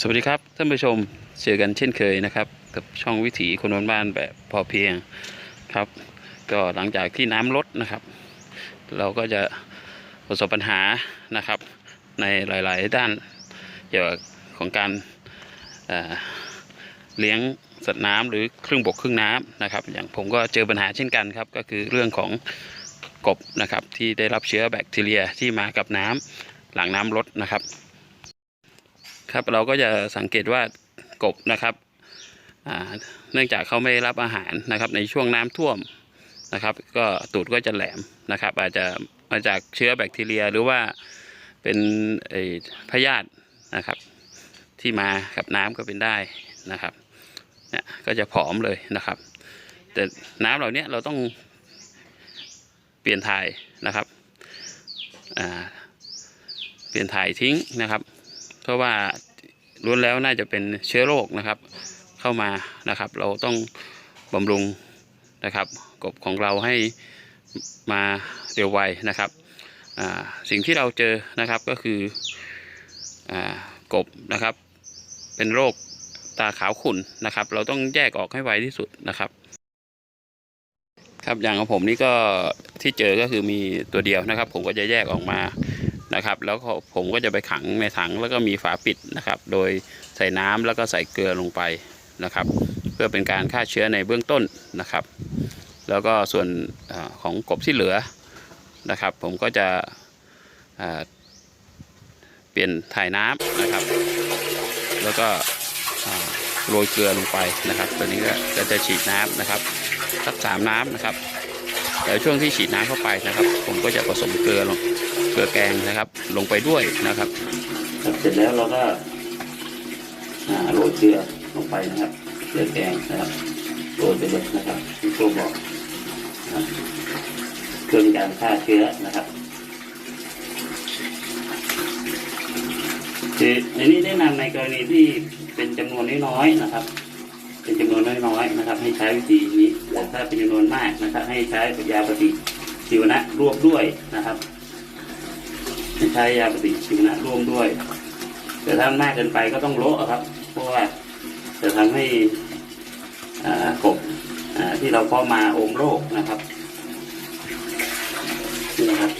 สวัสดีครับท่านผู้ชมเจอกันเช่นเคยนะครับ กับช่องวิถีคนบ้านแบบพอเพียงครับ ก็หลังจากที่น้ำลดนะครับ เราก็จะประสบปัญหานะครับ ในหลาย ๆ ด้านเกี่ยวกับของการเเลี้ยงสัตว์น้ำหรือครึ่งบกครึ่งน้ำนะครับ อย่างผมก็เจอปัญหาเช่นกันครับ ก็คือเรื่องของกบนะครับที่ได้รับเชื้อแบคทีเรียที่มากับน้ำหลังน้ำลดนะครับ ครับเราก็จะสังเกตว่ากบนะครับเนื่องจากเขาไม่รับอาหารนะครับ ในช่วงน้ำท่วมนะครับ ก็ตูดก็จะแหลมนะครับ อาจจะมาจากเชื้อแบคทีเรียหรือว่าเป็นพยาธินะครับ ที่มากับน้ำก็เป็นได้นะครับเนี่ยก็จะผอมเลยนะครับ แต่น้ำเหล่านี้เราต้องเปลี่ยนถ่ายนะครับเปลี่ยนถ่ายทิ้งนะครับ เพราะว่าล้วนแล้วน่าจะเป็นเชื้อโรคนะครับ เข้ามานะครับ เราต้องบำรุงนะครับ กบของเราให้มาเร็วไวนะครับสิ่งที่เราเจอนะครับก็คืออกบนะครับ เป็นโรคตาขาวขุ่นนะครับ เราต้องแยกออกให้ไวที่สุดนะครับ ครับอย่างของผมนี่ก็ที่เจอก็คือมีตัวเดียวนะครับ ผมก็จะแยกออกมา นะครับ แล้วผมก็จะไปขังในถังแล้วก็มีฝาปิดนะครับ โดยใส่น้ำแล้วก็ใส่เกลือลงไปนะครับ เพื่อเป็นการฆ่าเชื้อในเบื้องต้นนะครับ แล้วก็ส่วนอของกบที่เหลือนะครับ ผมก็จะเปลี่ยนถ่ายน้ำนะครับ แล้วก็โรยเกลือลงไปนะครับ ตอนนี้ก็ก็จะฉีดน้ำนะครับสักสามน้ำนะครับ แล้วช่วงที่ฉีดน้ำเข้าไปนะครับ ผมก็จะผสมเกลือลงเกลือแกงนะครับ ลงไปด้วยนะครับ เสร็จแล้วเราก็โรยเกลือลงไปนะครับเกลือแกงนะครับโรยไปเลยนะครับที่ครูบอกนะครับเพื่อเป็นการฆ่าเชื้อนะครับคือในนี้แนะนำในกรณีที่เป็นจำนวนน้อยๆนะครับ เป็นจำนวนน้อยๆนะครับ ให้ใช้วิธีนี้แต่ถ้าเป็นจำนวนมากนะครับ ให้ใช้ยาปฏิชีวนะร่วบด้วยนะครับใช้ยาปฏิชีวนะร่วมด้วย แต่ถ้ามากเกินไปก็ต้องโละครับ เพราะว่าจะทำให้กบที่เราเพาะมาอมโรคนะครับนี่นะครับ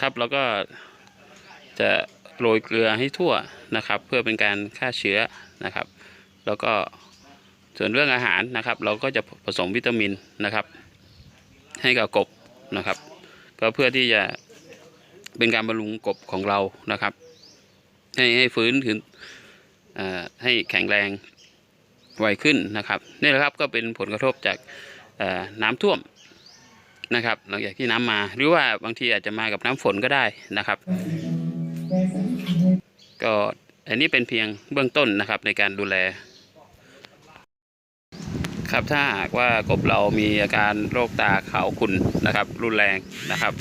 ครับแล้วก็จะ โรยเกลือให้ทั่วนะครับ เพื่อเป็นการฆ่าเชื้อนะครับ แล้วก็ส่วนเรื่องอาหารนะครับ เราก็จะผสมวิตามินนะครับ ให้กับกบนะครับ ก็เพื่อที่จะเป็นการบำรุงกบของเรานะครับ ให้ให้ฟื้นขึ้นอ่าให้แข็งแรงไวขึ้นนะครับนี่แหละครับก็เป็นผลกระทบจากอ่อน้ำท่วมนะครับ หลังจากที่น้ำมาหรือว่าบางทีอาจจะมากับน้ำฝนก็ได้นะครับ ก็อันนี้เป็นเพียงเบื้องต้นนะครับในการดูแล ครับถ้าหากว่ากบเรามีอาการโรคตาขาวขุ่นนะครับ รุนแรงนะครับ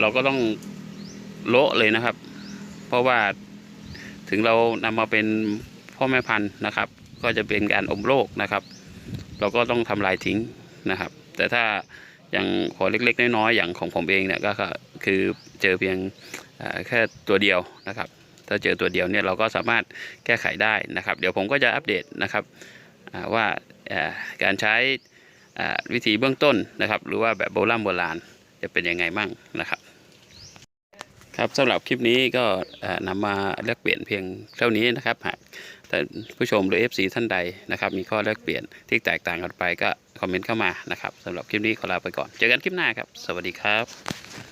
เราก็ต้องโละเลยนะครับ เพราะว่าถึงเรานำมาเป็นพ่อแม่พันธุ์นะครับ ก็จะเป็นการอมโรคนะครับ เราก็ต้องทำลายทิ้งนะครับ แต่ถ้าอย่างขอเล็กๆน้อยๆอย่างของผมเองเนี่ยก็คือเจอเพียง แค่ตัวเดียวนะครับ ถ้าเจอตัวเดียวเนี่ยเราก็สามารถแก้ไขได้นะครับ เดี๋ยวผมก็จะอัปเดตนะครับว่าการใช้วิธีเบื้องต้นนะครับ หรือว่าแบบโบราณโบราณจะเป็นยังไงบ้างนะครับครับสำหรับคลิปนี้ก็นำมาแลกเปลี่ยนเพียงเท่านี้นะครับหากท่านผู้ชมหรือ FC ท่านใดนะครับ มีข้อแลกเปลี่ยนที่แตกต่างกันไปก็คอมเมนต์เข้ามานะครับสำหรับคลิปนี้ขอลาไปก่อน เจอกันคลิปหน้าครับ สวัสดีครับ